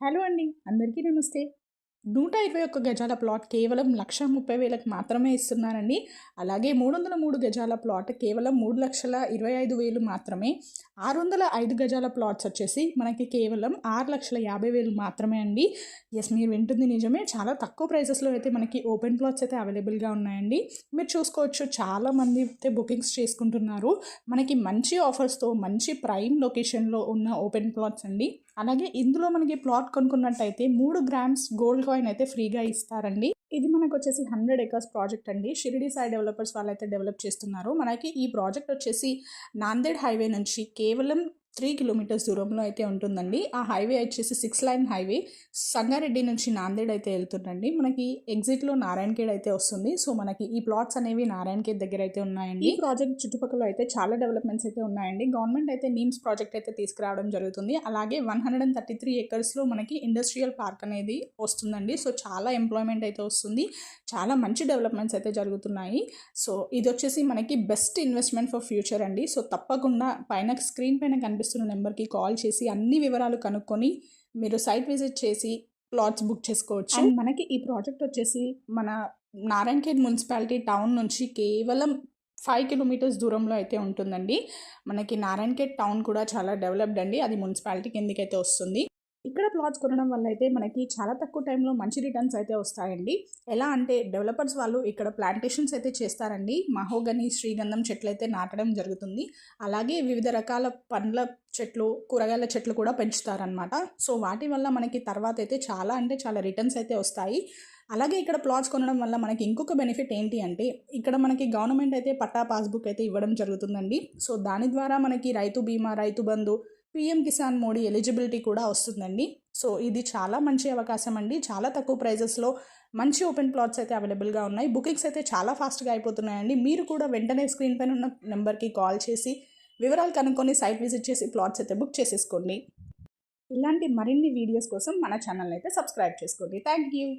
Hello అండి అందరికీ నమస్తే. నూట ఇరవై ఒక్క గజాల ప్లాట్ కేవలం లక్ష ముప్పై వేలకు మాత్రమే ఇస్తున్నారండి అలాగే మూడు వందల మూడు గజాల ప్లాట్ కేవలం మూడు లక్షల ఇరవై ఐదు వేలు మాత్రమే. ఆరు వందల ఐదు గజాల ప్లాట్స్ వచ్చేసి మనకి కేవలం ఆరు లక్షల యాభై వేలు మాత్రమే అండి. ఎస్ మీరు వింటుంది నిజమే. చాలా తక్కువ ప్రైసెస్లో అయితే మనకి ఓపెన్ ప్లాట్స్ అయితే అవైలబుల్గా ఉన్నాయండి. మీరు చూసుకోవచ్చు చాలా మంది అయితే బుకింగ్స్ చేసుకుంటున్నారు. మనకి మంచి ఆఫర్స్తో మంచి ప్రైమ్ లొకేషన్లో ఉన్న ఓపెన్ ప్లాట్స్ అండి. అలాగే ఇందులో మనకి ప్లాట్ కొనుక్కున్నట్టయితే మూడు గ్రామ్స్ గోల్డ్ కాయిన్ అయితే ఫ్రీగా ఇస్తారండి. ఇది మనకు వచ్చేసి హండ్రెడ్ ఎకర్స్ ప్రాజెక్ట్ అండి. షిరిడి సాయి డెవలపర్స్ వాళ్ళైతే డెవలప్ చేస్తున్నారు. మనకి ఈ ప్రాజెక్ట్ వచ్చేసి నాందేడ్ హైవే నుంచి కేవలం త్రీ కిలోమీటర్స్ దూరంలో అయితే ఉంటుందండి. ఆ హైవే వచ్చేసి సిక్స్ లైన్ హైవే. సంగారెడ్డి నుంచి నాందేడ్ అయితే వెళ్తుందండి. మనకి ఎగ్జిట్లో నారాయణఖేడ్ అయితే వస్తుంది. సో మనకి ఈ ప్లాట్స్ అనేవి నారాయణఖేడ్ దగ్గర అయితే ఉన్నాయండి. ఈ ప్రాజెక్ట్ చుట్టుపక్కల అయితే చాలా డెవలప్మెంట్స్ అయితే ఉన్నాయండి. గవర్నమెంట్ అయితే నీమ్స్ ప్రాజెక్ట్ అయితే తీసుకురావడం జరుగుతుంది. అలాగే one hundred and thirty three ఎకర్స్లో మనకి ఇండస్ట్రియల్ పార్క్ అనేది వస్తుందండి. సో చాలా ఎంప్లాయ్మెంట్ అయితే వస్తుంది. చాలా మంచి డెవలప్మెంట్స్ అయితే జరుగుతున్నాయి. సో ఇది వచ్చేసి మనకి బెస్ట్ ఇన్వెస్ట్మెంట్ ఫర్ ఫ్యూచర్ అండి. సో తప్పకుండా పైన స్క్రీన్ పైన కనిపిస్తుంది కనిపిస్తున్న నెంబర్కి కాల్ చేసి అన్ని వివరాలు కనుక్కొని మీరు సైట్ విజిట్ చేసి ప్లాట్స్ బుక్ చేసుకోవచ్చు. అండ్ మనకి ఈ ప్రాజెక్ట్ వచ్చేసి మన నారాయణఖేడ్ మున్సిపాలిటీ టౌన్ నుంచి కేవలం ఫైవ్ కిలోమీటర్స్ దూరంలో అయితే ఉంటుందండి. మనకి నారాయణఖేడ్ టౌన్ కూడా చాలా డెవలప్డ్ అండి. అది మున్సిపాలిటీ కిందకైతే వస్తుంది. ఇక్కడ ప్లాట్స్ కొనడం వల్ల అయితే మనకి చాలా తక్కువ టైంలో మంచి రిటర్న్స్ అయితే వస్తాయండి. ఎలా అంటే డెవలపర్స్ వాళ్ళు ఇక్కడ ప్లాంటేషన్స్ అయితే చేస్తారండి. మహోగని శ్రీగంధం చెట్లు అయితే నాటడం జరుగుతుంది. అలాగే వివిధ రకాల పండ్ల చెట్లు కూరగాయల చెట్లు కూడా పెంచుతారనమాట సో వాటి వల్ల మనకి తర్వాత అయితే చాలా అంటే చాలా రిటర్న్స్ అయితే వస్తాయి. అలాగే ఇక్కడ ప్లాట్స్ కొనడం వల్ల మనకి ఇంకొక బెనిఫిట్ ఏంటి అంటే ఇక్కడ మనకి గవర్నమెంట్ అయితే పట్టా పాస్బుక్ అయితే ఇవ్వడం జరుగుతుందండి. సో దాని ద్వారా మనకి రైతు బీమా రైతు బంధు పిఎం కిసాన్ మోడీ ఎలిజిబిలిటీ కూడా వస్తుందండి. సో ఇది చాలా మంచి అవకాశం అండి. చాలా తక్కువ ప్రైజెస్లో మంచి ఓపెన్ ప్లాట్స్ అయితే అవైలబుల్గా ఉన్నాయి. బుకింగ్స్ అయితే చాలా ఫాస్ట్గా అయిపోతున్నాయండి. మీరు కూడా వెంటనే స్క్రీన్ పైన ఉన్న నెంబర్కి కాల్ చేసి వివరాలు కనుక్కొని సైట్ విజిట్ చేసి ప్లాట్స్ అయితే బుక్ చేసేసుకోండి. ఇలాంటి మరిన్ని వీడియోస్ కోసం మన ఛానల్ అయితే సబ్స్క్రైబ్ చేసుకోండి. Thank you